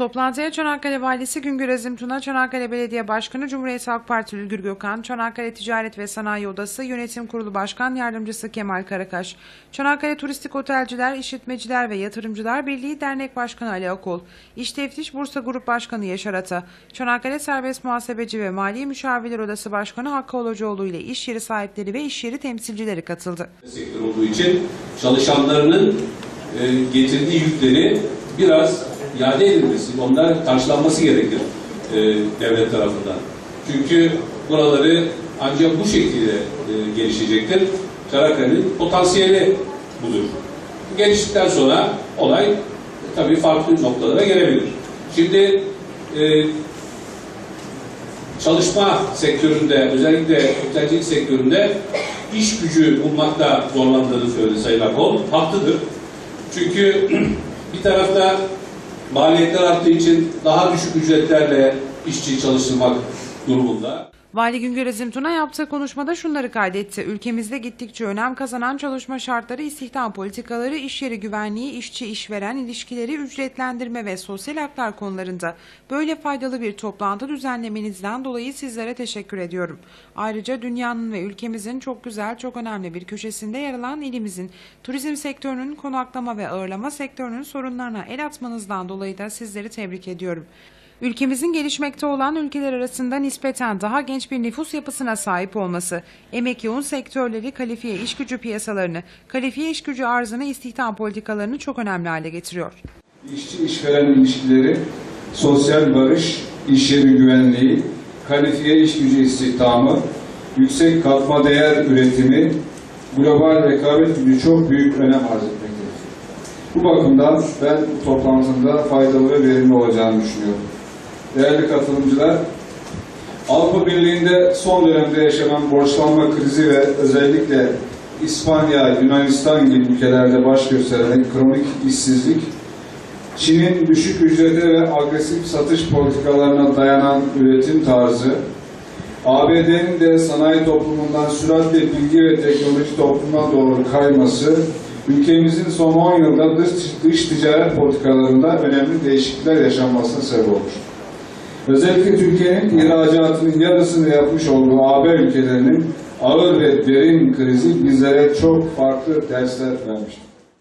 Toplantıya Çanakkale Valisi Güngör Azim Tuna, Çanakkale Belediye Başkanı Cumhuriyet Halk Partili Ülgür Gökhan, Çanakkale Ticaret ve Sanayi Odası Yönetim Kurulu Başkan Yardımcısı Kemal Karakaş, Çanakkale Turistik Otelciler, İşletmeciler ve Yatırımcılar Birliği Dernek Başkanı Ali Akol, İş Teftiş Bursa Grup Başkanı Yaşar Ata, Çanakkale Serbest Muhasebeci ve Mali Müşavirler Odası Başkanı Hakkı Olocuoğlu ile iş yeri sahipleri ve iş yeri temsilcileri katıldı. sektör olduğu için çalışanlarının e, getirdiği yükleri biraz iade edilmesi, onlar karşılanması gerekir e, devlet tarafından. Çünkü buraları ancak bu şekilde e, gelişecektir. Çanakkale'nin potansiyeli budur. Geliştikten sonra olay e, tabii farklı noktalara gelebilir. Şimdi e, çalışma sektöründe, özellikle otelcilik sektöründe iş gücü bulmakta zorlandığını söyledi Sayın Akol. Haklıdır. Çünkü bir tarafta maliyetler arttığı için daha düşük ücretlerle işçi çalıştırmak durumunda. Vali Güngör Azim yaptığı konuşmada şunları kaydetti. Ülkemizde gittikçe önem kazanan çalışma şartları, istihdam politikaları, iş yeri güvenliği, işçi işveren ilişkileri, ücretlendirme ve sosyal haklar konularında böyle faydalı bir toplantı düzenlemenizden dolayı sizlere teşekkür ediyorum. Ayrıca dünyanın ve ülkemizin çok güzel, çok önemli bir köşesinde yer alan ilimizin turizm sektörünün, konaklama ve ağırlama sektörünün sorunlarına el atmanızdan dolayı da sizleri tebrik ediyorum. Ülkemizin gelişmekte olan ülkeler arasında nispeten daha genç bir nüfus yapısına sahip olması, emek yoğun sektörleri, kalifiye iş gücü piyasalarını, kalifiye iş gücü arzını, istihdam politikalarını çok önemli hale getiriyor. İşçi işveren ilişkileri, sosyal barış, iş yeri güvenliği, kalifiye iş gücü istihdamı, yüksek katma değer üretimi, global rekabet gücü çok büyük önem arz etmektedir. Bu bakımdan ben toplantında faydalı ve verimli olacağını düşünüyorum. Değerli katılımcılar, Avrupa Birliği'nde son dönemde yaşanan borçlanma krizi ve özellikle İspanya, Yunanistan gibi ülkelerde baş gösteren kronik işsizlik, Çin'in düşük ücrete ve agresif satış politikalarına dayanan üretim tarzı, ABD'nin de sanayi toplumundan süratle bilgi ve teknoloji toplumuna doğru kayması, ülkemizin son 10 yılda dış, dış ticaret politikalarında önemli değişiklikler yaşanmasına sebep olmuş. Özellikle Türkiye'nin ihracatının yarısını yapmış olduğu AB ülkelerinin ağır ve derin krizi bizlere çok farklı dersler vermiştir.